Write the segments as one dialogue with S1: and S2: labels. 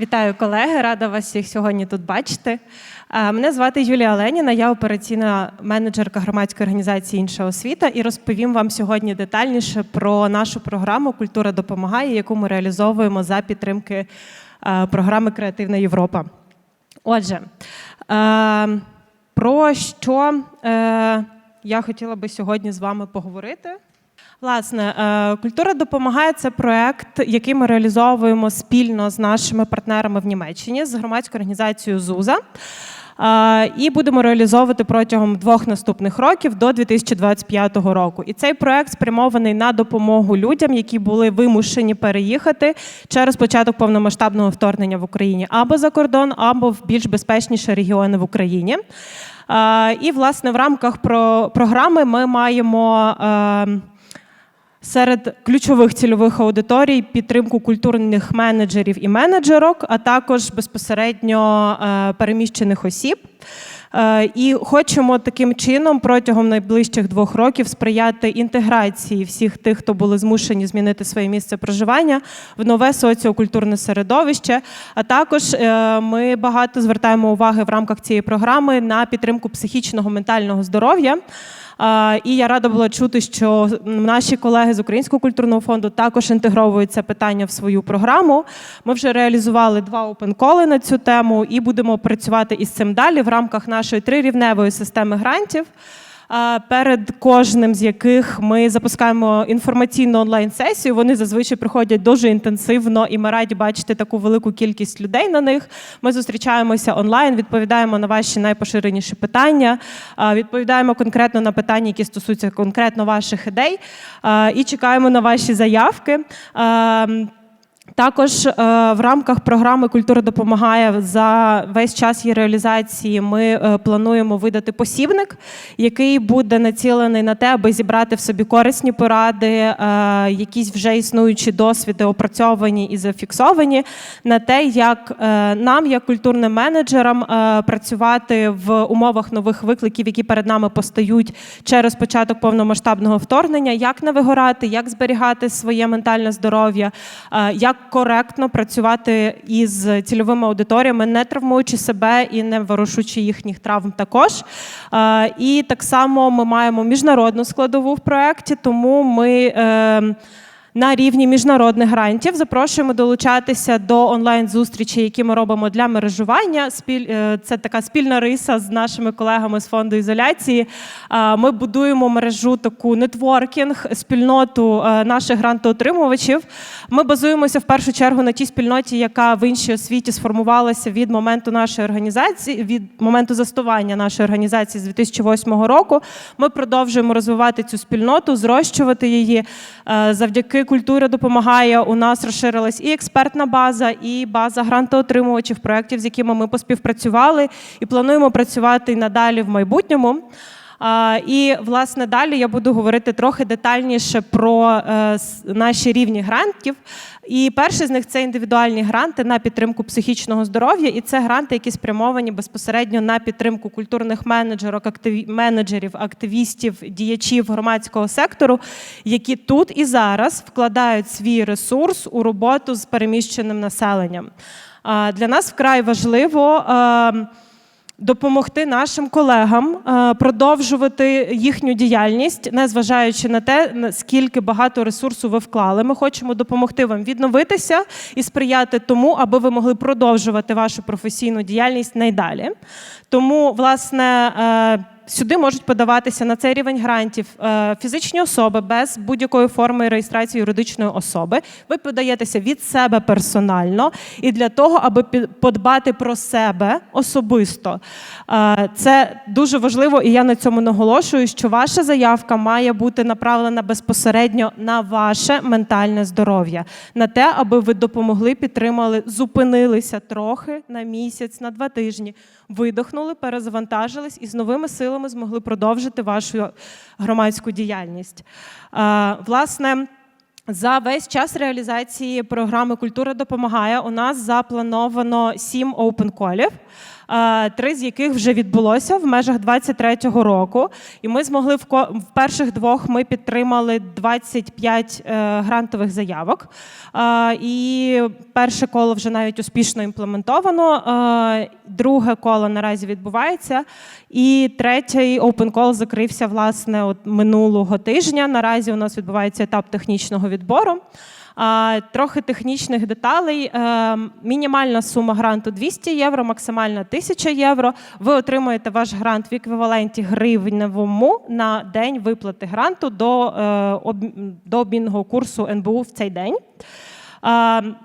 S1: Вітаю колеги, рада вас всіх сьогодні тут бачити. Е, Мене звати Юлія Леніна, я операційна менеджерка громадської організації Інша освіта і розповім вам сьогодні детальніше про нашу програму Культура допомагає, яку ми реалізовуємо за підтримки е, програми Креативна Європа. Отже, е, про що я хотіла би сьогодні з вами поговорити. Власне, е, культура допомагає це проект, який ми реалізовуємо спільно з нашими партнерами в Німеччині з громадською організацією ЗУЗа. Е, І будемо реалізовувати протягом двох наступних років до 2025 року. І цей проект спрямований на допомогу людям, які були вимушені переїхати через початок повномасштабного вторгнення в Україні або за кордон, або в більш безпечніші регіони в Україні. Е, І, власне, в рамках програми ми маємо. Серед ключових цільових аудиторій підтримку культурних менеджерів і менеджерок, а також безпосередньо е, переміщених осіб. Е, І хочемо таким чином протягом найближчих двох років сприяти інтеграції всіх тих, хто були змушені змінити своє місце проживання в нове соціокультурне середовище. А також е, ми багато звертаємо уваги в рамках цієї програми на підтримку психічного ментального здоров'я. І я рада була чути, що наші колеги з Українського культурного фонду також інтегровують це питання в свою програму. Ми вже реалізували два опенколи на цю тему і будемо працювати із цим далі в рамках нашої трирівневої системи грантів. Перед кожним з яких ми запускаємо інформаційну онлайн-сесію. Вони зазвичай приходять дуже інтенсивно, і ми раді бачити таку велику кількість людей на них. Ми зустрічаємося онлайн, відповідаємо на ваші найпоширеніші питання, відповідаємо конкретно на питання, які стосуються конкретно ваших ідей, і чекаємо на ваші заявки. Також е, в рамках програми Культура допомагає за весь час її реалізації. Ми е, плануємо видати посібник, який буде націлений на те, аби зібрати в собі корисні поради, е, якісь вже існуючі досвіди, опрацьовані і зафіксовані, на те, як нам, як культурним менеджерам, працювати в умовах нових викликів, які перед нами постають через початок повномасштабного вторгнення, як не вигорати, як зберігати своє ментальне здоров'я, як коректно працювати із цільовими аудиторіями, не травмуючи себе і не ворушучи їхніх травм також. Е, І так само ми маємо міжнародну складову в проєкті, тому ми. На рівні міжнародних грантів запрошуємо долучатися до онлайн-зустрічей, які ми робимо для мережування. Е, це така спільна риса з нашими колегами з фонду ізоляції. Ми будуємо мережу таку нетворкінг, спільноту е, наших грантоотримувачів. Ми базуємося в першу чергу на тій спільноті, яка в іншій освіті сформувалася від моменту нашої організації, від моменту заснування нашої організації з 2008 року. Ми продовжуємо розвивати цю спільноту, зрощувати її Е, завдяки культура допомагає. У нас розширилась і експертна база, і база грантоотримувачів проєктів, з якими ми поспівпрацювали, і плануємо працювати надалі в майбутньому. І власне далі я буду говорити трохи детальніше про е, наші рівні грантів. І перший з них це індивідуальні гранти на підтримку психічного здоров'я, і це гранти, які спрямовані безпосередньо на підтримку культурних менеджерок, менеджерів, активістів, діячів громадського сектору, які тут і зараз вкладають свій ресурс у роботу з переміщеним населенням. Для нас вкрай важливо. Е, допомогти нашим колегам е, продовжувати їхню діяльність, незважаючи на те, наскільки багато ресурсу ви вклали. Ми хочемо допомогти вам відновитися і сприяти тому, аби ви могли продовжувати вашу професійну діяльність найдалі. Тому, власне. Сюди можуть подаватися на цей рівень грантів е, фізичні особи без будь-якої форми реєстрації юридичної особи. Ви подаєтеся від себе персонально і для того, аби подбати про себе особисто. Е, Це дуже важливо, і я на цьому наголошую, що ваша заявка має бути направлена безпосередньо на ваше ментальне здоров'я, на те, аби ви допомогли, підтримали, зупинилися трохи на місяць, на два тижні, видохнули, перезавантажились і з новими силами змогли продовжити вашу громадську діяльність. Власне. За весь час реалізації програми Культура допомагає. У нас заплановано сім оупен-колів. Три з яких вже відбулося в межах 23-го року. І ми змогли в, в перших двох ми підтримали 25 е, грантових заявок. І перше коло вже навіть успішно імплементовано. Друге коло наразі відбувається. І третій open call закрився власне от минулого тижня. Наразі у нас відбувається етап технічного відбору. Трохи технічних деталей. Е, Мінімальна сума гранту 200 євро, максимальна 1000 євро. Ви отримуєте ваш грант в еквіваленті гривневому на день виплати гранту до, е, обмінного курсу НБУ в цей день.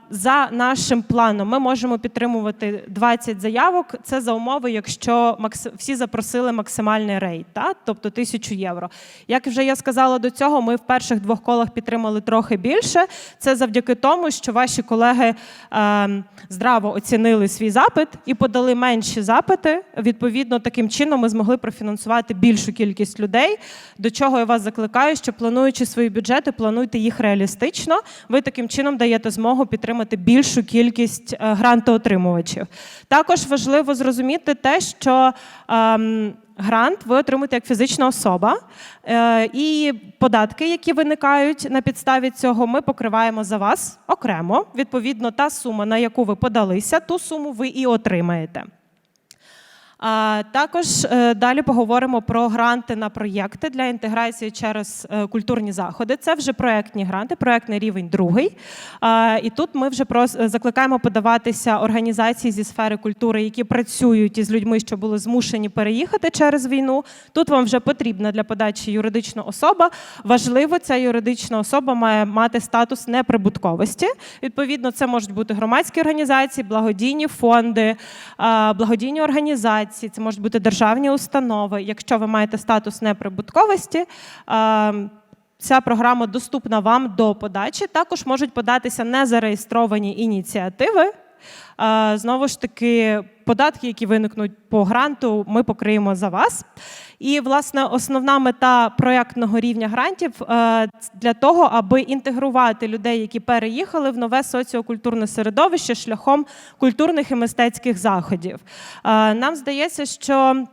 S1: За нашим планом ми можемо підтримувати 20 заявок. Це за умови, якщо всі запросили максимальний рейд, та? тобто 1000 євро. Як вже я сказала до цього, ми в перших двох колах підтримали трохи більше. Це завдяки тому, що ваші колеги е, здраво оцінили свій запит і подали менші запити. Відповідно, таким чином ми змогли профінансувати більшу кількість людей. До чого я вас закликаю, що плануючи свої бюджети, плануйте їх реалістично. Ви таким чином даєте змогу підтримати більшу кількість е, грантоотримувачів. Також важливо зрозуміти те, що ем, грант ви отримуєте як фізична особа, е, і податки, які виникають на підставі цього, ми покриваємо за вас окремо. Відповідно, та сума, на яку ви подалися, ту суму ви і отримаєте. Також е, далі поговоримо про гранти на проєкти для інтеграції через е, культурні заходи. Це вже проєктні гранти, проєктний рівень другий. І тут ми вже закликаємо подаватися організації зі сфери культури, які працюють із людьми, що були змушені переїхати через війну. Тут вам вже потрібна для подачі юридична особа. Важливо, ця юридична особа має мати статус неприбутковості. Відповідно, це можуть бути громадські організації, благодійні фонди, благодійні організації, це можуть бути державні установи. Якщо ви маєте статус неприбутковості, Ця програма доступна вам до подачі. Також можуть податися незареєстровані ініціативи. Знову ж таки, податки, які виникнуть по гранту, ми покриємо за вас. І, власне, основна мета проєктного рівня грантів е, для того, аби інтегрувати людей, які переїхали в нове соціокультурне середовище шляхом культурних і мистецьких заходів. Е, Нам здається, що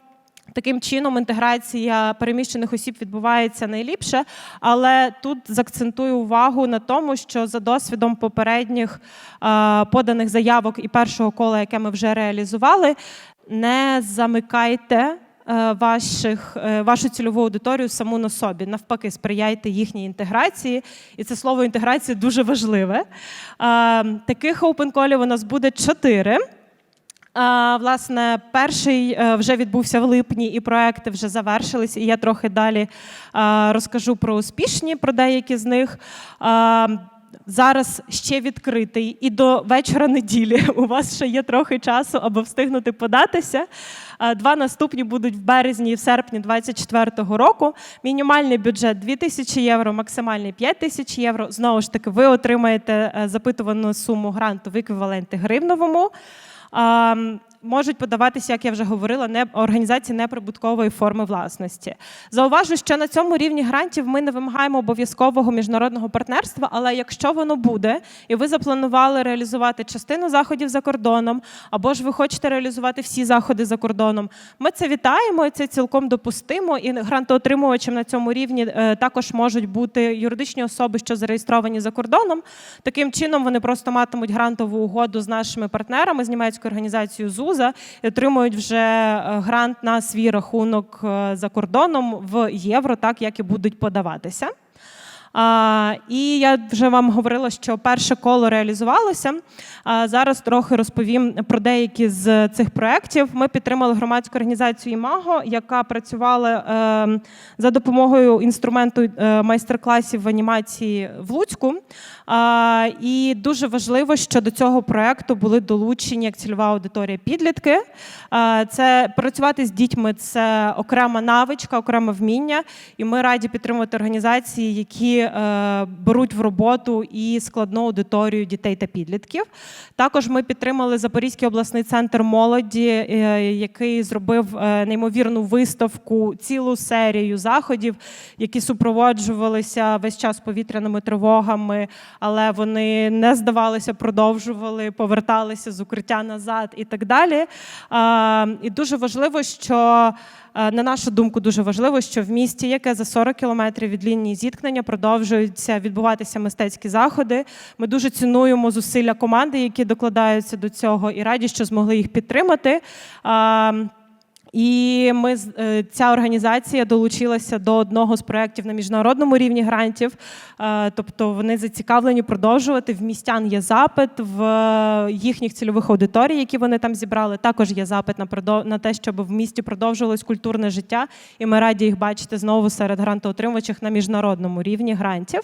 S1: Таким чином інтеграція переміщених осіб відбувається найліпше, але тут заакцентую увагу на тому, що за досвідом попередніх е, поданих заявок і першого кола, яке ми вже реалізували, не замикайте. е, Ваших е, вашу цільову аудиторію саму на собі навпаки, сприяйте їхній інтеграції, і це слово інтеграція дуже важливе. Таких оупен-колів у нас буде чотири. Власне, перший е, вже відбувся в липні, і проекти вже завершились. І я трохи далі розкажу про успішні, про деякі з них. Зараз ще відкритий, і до вечора неділі у вас ще є трохи часу, аби встигнути податися. Два наступні будуть в березні і в серпні 2024 року. Мінімальний бюджет 2 тисячі євро, максимальний 5 тисяч євро. Знову ж таки, ви отримаєте е, запитувану суму гранту в еквіваленті гривневому. А, Можуть подаватися, як я вже говорила, не організації неприбуткової форми власності. Зауважу, що на цьому рівні грантів ми не вимагаємо обов'язкового міжнародного партнерства, але якщо воно буде, і ви запланували реалізувати частину заходів за кордоном, або ж ви хочете реалізувати всі заходи за кордоном, ми це вітаємо, і це цілком допустимо. І грантоотримувачем на цьому рівні е, також можуть бути юридичні особи, що зареєстровані за кордоном. Таким чином вони просто матимуть грантову угоду з нашими партнерами з німецькою організацією ЗУЗа і отримують вже е, грант на свій рахунок е, за кордоном в євро, так як і будуть подаватися. А, і я вже вам говорила, що перше коло реалізувалося. А, зараз трохи розповім про деякі з цих проєктів. Ми підтримали громадську організацію «Імаго», яка працювала е, за допомогою інструменту е, майстер-класів в анімації в Луцьку. А, і дуже важливо, що до цього проєкту були долучені як цільова аудиторія підлітки. А, це працювати з дітьми це окрема навичка, окреме вміння. І ми раді підтримувати організації, які е, беруть в роботу і складну аудиторію дітей та підлітків. Також ми підтримали Запорізький обласний центр молоді, е, який зробив е, неймовірну виставку, цілу серію заходів, які супроводжувалися весь час повітряними тривогами, але вони не здавалися, продовжували, поверталися з укриття назад і так далі. І дуже важливо, що на нашу думку, дуже важливо, що в місті, яке за 40 кілометрів від лінії зіткнення, продовжуються відбуватися мистецькі заходи. Ми дуже цінуємо зусилля команди, які докладаються до цього, і раді, що змогли їх підтримати. І ми е, ця організація долучилася до одного з проєктів на міжнародному рівні грантів. Е, Тобто вони зацікавлені продовжувати. В містян є запит в е, їхніх цільових аудиторій, які вони там зібрали. Також є запит на на те, щоб в місті продовжувалось культурне життя. І ми раді їх бачити знову серед грантоотримувачів на міжнародному рівні грантів.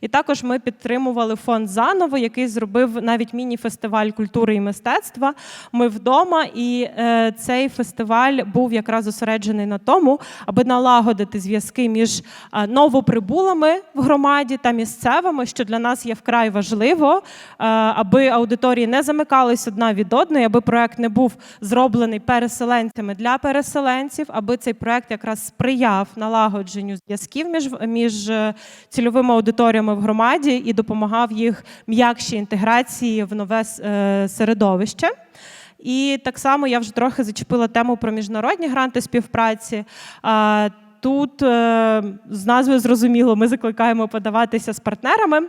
S1: І також ми підтримували фонд заново, який зробив навіть міні-фестиваль культури і мистецтва. Ми вдома, і цей фестиваль був якраз зосереджений на тому, аби налагодити зв'язки між новоприбулими в громаді та місцевими, що для нас є вкрай важливо, аби аудиторії не замикались одна від одної, аби проект не був зроблений переселенцями для переселенців, аби цей проект якраз сприяв налагодженню зв'язків між, між е, цільовими аудиторіями в громаді і допомагав їх м'якшій інтеграції в нове е, середовище. І так само я вже трохи зачепила тему про міжнародні гранти співпраці. Тут е, з назви зрозуміло, ми закликаємо подаватися з партнерами.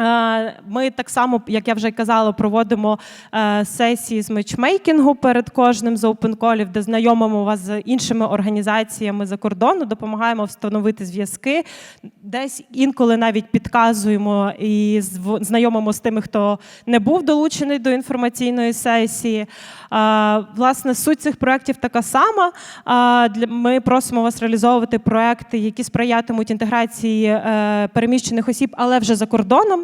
S1: Е, Ми так само, як я вже казала, проводимо е, сесії з матчмейкінгу перед кожним з опенколів, де знайомимо вас з іншими організаціями за кордону, допомагаємо встановити зв'язки. Десь інколи навіть підказуємо і знайомимо з тими, хто не був долучений до інформаційної сесії. Е, Власне, суть цих проєктів така сама. Ми просимо вас реалізовувати проекти, які сприятимуть інтеграції переміщених осіб, але вже за кордоном.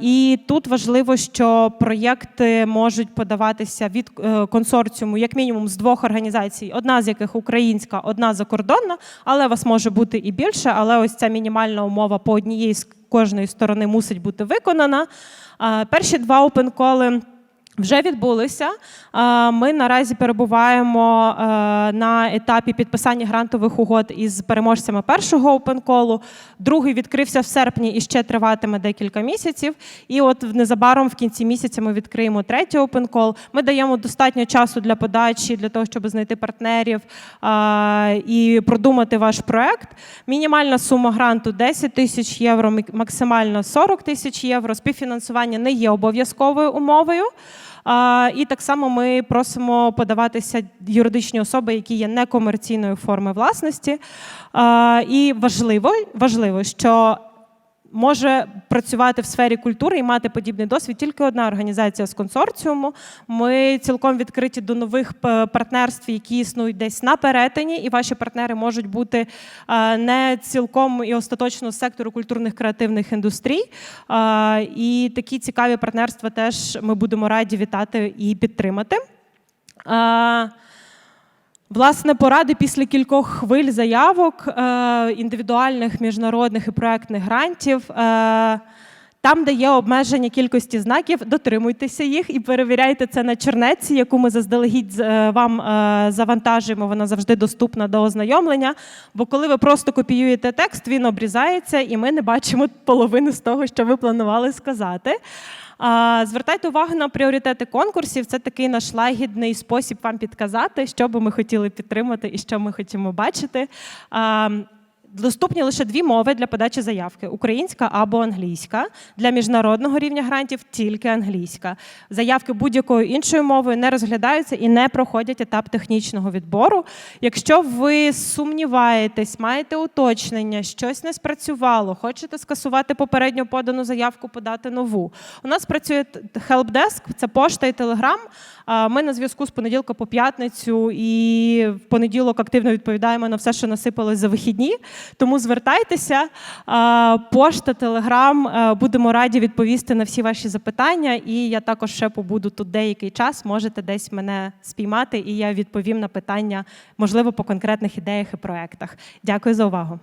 S1: І тут важливо, що проєкти можуть подаватися від е, консорціуму, як мінімум, з двох організацій, одна з яких українська, одна закордонна, але вас може бути і більше. Але ось ця мінімальна умова по однієї з кожної сторони мусить бути виконана. Перші два опенколи. Вже відбулися. Ми наразі перебуваємо е, на етапі підписання грантових угод із переможцями першого опенколу. Другий відкрився в серпні і ще триватиме декілька місяців. І от незабаром в кінці місяця ми відкриємо третій опенкол. Ми даємо достатньо часу для подачі, для того, щоб знайти партнерів і продумати ваш проект. Мінімальна сума гранту 10 тисяч євро, максимально 40 тисяч євро. Співфінансування не є обов'язковою умовою. І так само ми просимо подаватися юридичні особи, які є некомерційною формою власності. І важливо, важливо, що може працювати в сфері культури і мати подібний досвід тільки одна організація з консорціуму. Ми цілком відкриті до нових партнерств, які існують десь на перетині, і ваші партнери можуть бути е, не цілком і остаточно з сектору культурних креативних індустрій. Е, І такі цікаві партнерства теж ми будемо раді вітати і підтримати. Власне, поради після кількох хвиль заявок, е, індивідуальних, міжнародних і проектних грантів. Е, там, де є обмеження кількості знаків, дотримуйтеся їх і перевіряйте це на чернеці, яку ми заздалегідь е, вам завантажуємо. Вона завжди доступна до ознайомлення. Бо коли ви просто копіюєте текст, він обрізається, і ми не бачимо половини з того, що ви планували сказати. Звертайте увагу на пріоритети конкурсів. Це такий наш лагідний спосіб вам підказати, що би ми хотіли підтримати і що ми хочемо бачити. Доступні лише дві мови для подачі заявки: українська або англійська. Для міжнародного рівня грантів тільки англійська. Заявки будь-якою іншою мовою не розглядаються і не проходять етап технічного відбору. Якщо ви сумніваєтесь, маєте уточнення, щось не спрацювало, хочете скасувати попередньо подану заявку, подати нову. У нас працює helpdesk, це пошта і телеграм. Ми на зв'язку з понеділка по п'ятницю і в понеділок активно відповідаємо на все, що насипалось за вихідні. Тому звертайтеся, пошта, телеграм. Будемо раді відповісти на всі ваші запитання. І я також ще побуду тут деякий час. Можете десь мене спіймати, і я відповім на питання, можливо, по конкретних ідеях і проектах. Дякую за увагу.